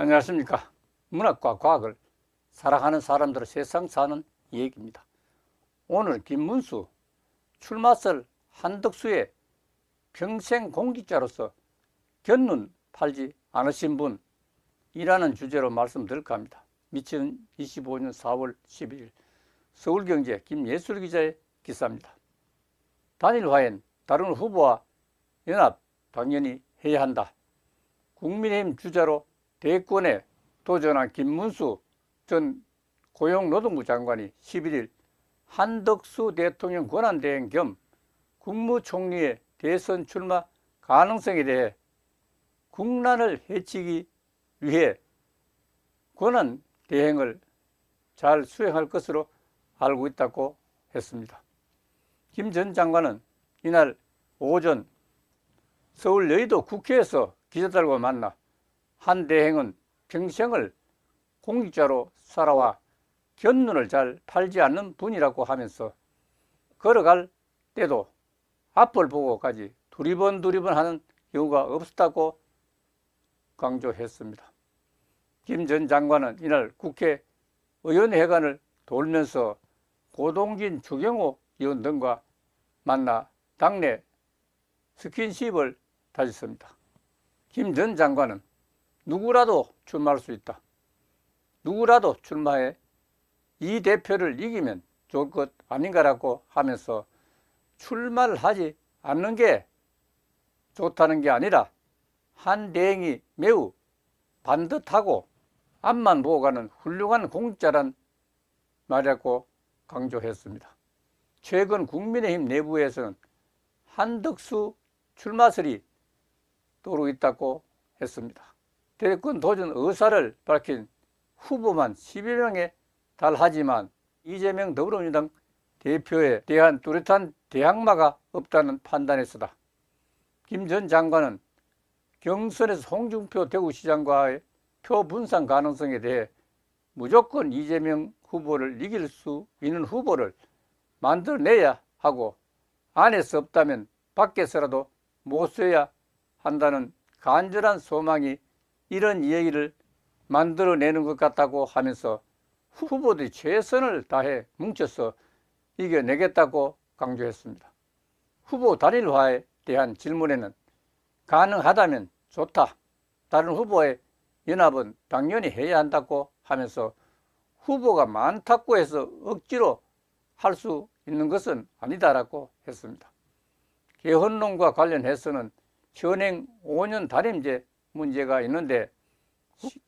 안녕하십니까. 문학과 과학을 사랑하는 사람들의 세상 사는 얘기입니다. 오늘 김문수 출마설 한덕수의 평생 공직자로서 견눈 팔지 않으신 분이라는 주제로 말씀드릴까 합니다. 2025년 4월 12일 서울경제 김예술 기자의 기사입니다. 단일화엔 다른 후보와 연합 당연히 해야 한다. 국민의힘 주자로 대권에 도전한 김문수 전 고용노동부 장관이 11일 한덕수 대통령 권한대행 겸 국무총리의 대선 출마 가능성에 대해 국난을 해치기 위해 권한 대행을 잘 수행할 것으로 알고 있다고 했습니다. 김 전 장관은 이날 오전 서울 여의도 국회에서 기자들과 만나 한 대행은 평생을 공직자로 살아와 견눈을 잘 팔지 않는 분이라고 하면서 걸어갈 때도 앞을 보고까지 두리번 두리번 하는 경우가 없었다고 강조했습니다. 김 전 장관은 이날 국회 의원회관을 돌면서 고동진 주경호 의원 등과 만나 당내 스킨십을 다졌습니다. 김 전 장관은 누구라도 출마할 수 있다. 누구라도 출마해 이 대표를 이기면 좋을 것 아닌가라고 하면서 출마를 하지 않는 게 좋다는 게 아니라 한 대행이 매우 반듯하고 앞만 보고 가는 훌륭한 공자란 말이라고 강조했습니다. 최근 국민의힘 내부에서는 한덕수 출마설이 떠오르고 있다고 했습니다. 대권 도전 의사를 밝힌 후보만 10여 명에 달하지만 이재명 더불어민주당 대표에 대한 뚜렷한 대항마가 없다는 판단에서다. 김 전 장관은 경선에서 홍준표 대구시장과의 표 분산 가능성에 대해 무조건 이재명 후보를 이길 수 있는 후보를 만들어내야 하고 안에서 없다면 밖에서라도 못 써야 한다는 간절한 소망이 이런 얘기를 만들어내는 것 같다고 하면서 후보들이 최선을 다해 뭉쳐서 이겨내겠다고 강조했습니다. 후보 단일화에 대한 질문에는 가능하다면 좋다. 다른 후보의 연합은 당연히 해야 한다고 하면서 후보가 많다고 해서 억지로 할 수 있는 것은 아니다라고 했습니다. 개헌론과 관련해서는 현행 5년 단임제 문제가 있는데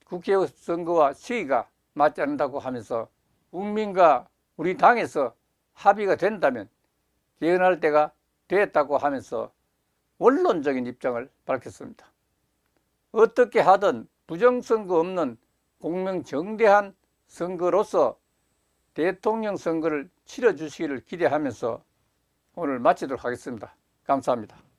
국회 선거와 시기가 맞지 않는다고 하면서 국민과 우리 당에서 합의가 된다면 개헌할 때가 됐다고 하면서 원론적인 입장을 밝혔습니다. 어떻게 하든 부정선거 없는 공명정대한 선거로서 대통령 선거를 치러주시기를 기대하면서 오늘 마치도록 하겠습니다. 감사합니다.